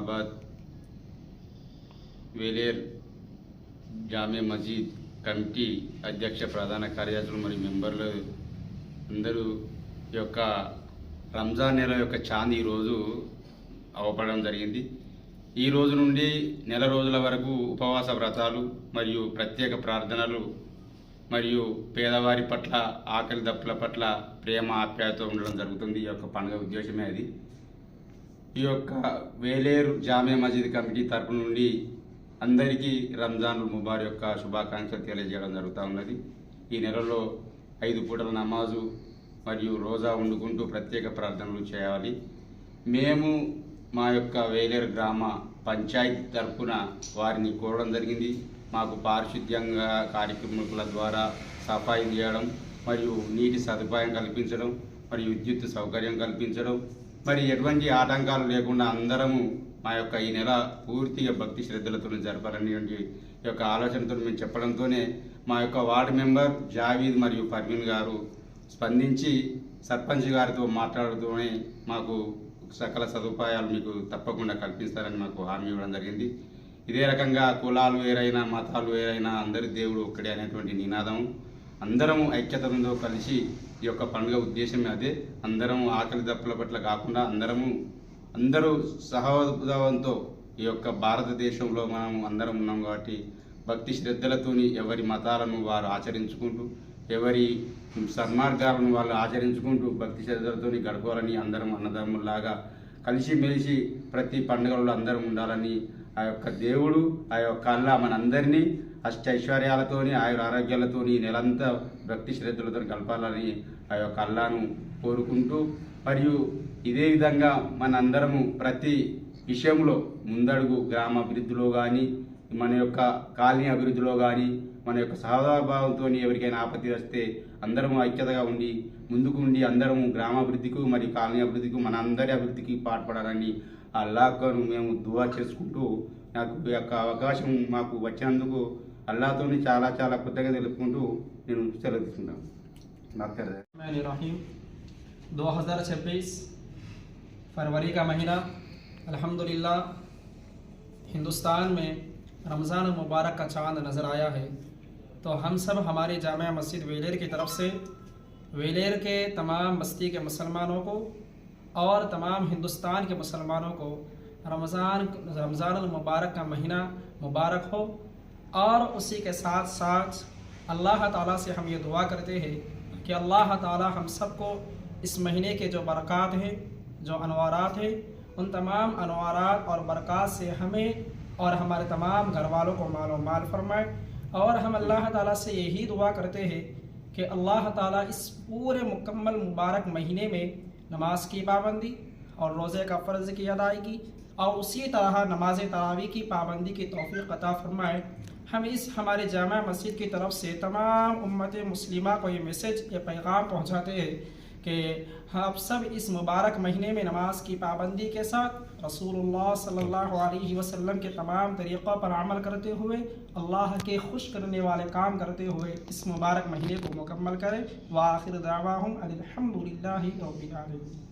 నిజామాబాద్ వేలేర్ జామే మజీద్ కమిటీ అధ్యక్ష ప్రధాన కార్యదర్శులు మరియు మెంబర్లు అందరూ యొక్క రంజాన్ నెల యొక్క చాంద్ ఈరోజు అవపడడం జరిగింది ఈ రోజు నుండి నెల రోజుల వరకు ఉపవాస వ్రతాలు మరియు ప్రత్యేక ప్రార్థనలు మరియు పేదవారి పట్ల ఆకలి దప్పుల పట్ల ప్రేమ ఆప్యాయత ఉండడం జరుగుతుంది ఈ యొక్క పండుగ ఉద్దేశమే అది ఈ యొక్క వేలేరు జామే మసీద్ కమిటీ తరపు నుండి అందరికీ రంజాన్ ముబార్ యొక్క శుభాకాంక్షలు తెలియజేయడం జరుగుతూ ఉన్నది. ఈ నెలలో ఐదు పూటల నమాజు మరియు రోజా వండుకుంటూ ప్రత్యేక ప్రార్థనలు చేయాలి. మేము మా యొక్క వేలేరు గ్రామ పంచాయతీ తరపున వారిని కోరడం జరిగింది. మాకు పారిశుద్ధ్యంగా కార్యక్రమాల ద్వారా సఫాయి చేయడం మరియు నీటి సదుపాయం కల్పించడం మరియు విద్యుత్ సౌకర్యం కల్పించడం మరి ఎటువంటి ఆటంకాలు లేకుండా అందరము మా యొక్క ఈ నెల పూర్తిగా భక్తి శ్రద్ధలతో జరపాలనేటువంటి యొక్క ఆలోచనతో మేము చెప్పడంతోనే మా యొక్క వార్డు మెంబర్ జావీద్ మరియు పర్వీన్ గారు స్పందించి సర్పంచ్ గారితో మాట్లాడుతూనే మాకు సకల సదుపాయాలు మీకు తప్పకుండా కల్పిస్తారని మాకు హామీ ఇవ్వడం జరిగింది. ఇదే రకంగా కులాలు వేరైనా మతాలు వేరైనా అందరి దేవుడు ఒక్కడే అనేటువంటి నినాదం అందరము ఐక్యతతో కలిసి ఈ యొక్క పండుగ ఉద్దేశం అదే. అందరం ఆకలి దప్పుల పట్ల కాకుండా అందరము అందరూ సహోద్భావంతో ఈ యొక్క భారతదేశంలో మనం అందరం ఉన్నాం కాబట్టి భక్తి శ్రద్ధలతోని ఎవరి మతాలను వారు ఆచరించుకుంటూ ఎవరి సన్మార్గాలను వాళ్ళు ఆచరించుకుంటూ భక్తి శ్రద్ధలతోని గడపాలని అందరం అన్నదమ్ముల్లాగా కలిసిమెలిసి ప్రతి పండుగలలో అందరం ఉండాలని ఆ యొక్క దేవుడు ఆ యొక్క అల్లా మనందరినీ అష్ట ఐశ్వర్యాలతోని ఆయుర ఆరోగ్యాలతోని ఈ నెలంతా భక్తి శ్రద్ధలతో కలపాలని ఆ యొక్క అల్లాను కోరుకుంటూ మరియు ఇదే విధంగా మనందరము ప్రతి విషయంలో ముందడుగు గ్రామ అభివృద్ధిలో కానీ మన యొక్క కాలనీ అభివృద్ధిలో కానీ మన యొక్క సహభావంతో ఎవరికైనా ఆపత్తి వస్తే అందరం ఐక్యతగా ఉండి ముందుకు ఉండి అందరం గ్రామాభివృద్ధికి మరియు కాలనీ అభివృద్ధికి మన అందరి అభివృద్ధికి పాటుపడాలని అల్లాహ్ను మేము దువా చేసుకుంటూ నాకు ఈ యొక్క అవకాశం మాకు వచ్చినందుకు అల్లాతో చాలా చాలా కృతజ్ఞత తెలుపుకుంటూ నేను సెలవు తీసుకుంటాను دو ہزار چھبیس فروری کا مہینہ الحمدللہ ہندوستان میں رمضان مبارک کا چاند نظر آیا ہے تو ہم سب ہماری جامعہ مسجد ویلیر کی طرف سے ویلیر کے تمام بستی کے مسلمانوں کو اور تمام ہندوستان کے مسلمانوں کو رمضان رمضان المبارک کا مہینہ مبارک ہو اور اسی کے ساتھ ساتھ اللہ تعالیٰ سے ہم یہ دعا کرتے ہیں کہ اللہ تعالیٰ ہم سب کو اس مہینے کے جو برکات ہیں، جو انوارات ہیں، ان تمام انوارات اور برکات سے ہمیں اور ہمارے تمام گھر والوں کو مال و مال فرمائے اور ہم اللہ تعالیٰ سے یہی دعا کرتے ہیں کہ اللہ تعالیٰ اس پورے مکمل مبارک مہینے میں نماز کی پابندی اور روزے کا فرض کی ادائیگی اور اسی طرح نماز تراوی کی پابندی کی توفیق عطا فرمائے۔ ہم اس ہمارے جامع مسجد کی طرف سے تمام امت مسلمہ کو یہ میسج، یہ پیغام پہنچاتے ہیں۔ کہ آپ سب اس مبارک مہینے میں نماز کی پابندی کے ساتھ رسول اللہ صلی اللہ علیہ وسلم کے تمام طریقوں پر عمل کرتے ہوئے اللہ کے خوش کرنے والے کام کرتے ہوئے اس مبارک مہینے کو مکمل کریں۔ واخر دعواہم الحمدللہ رب العالمین۔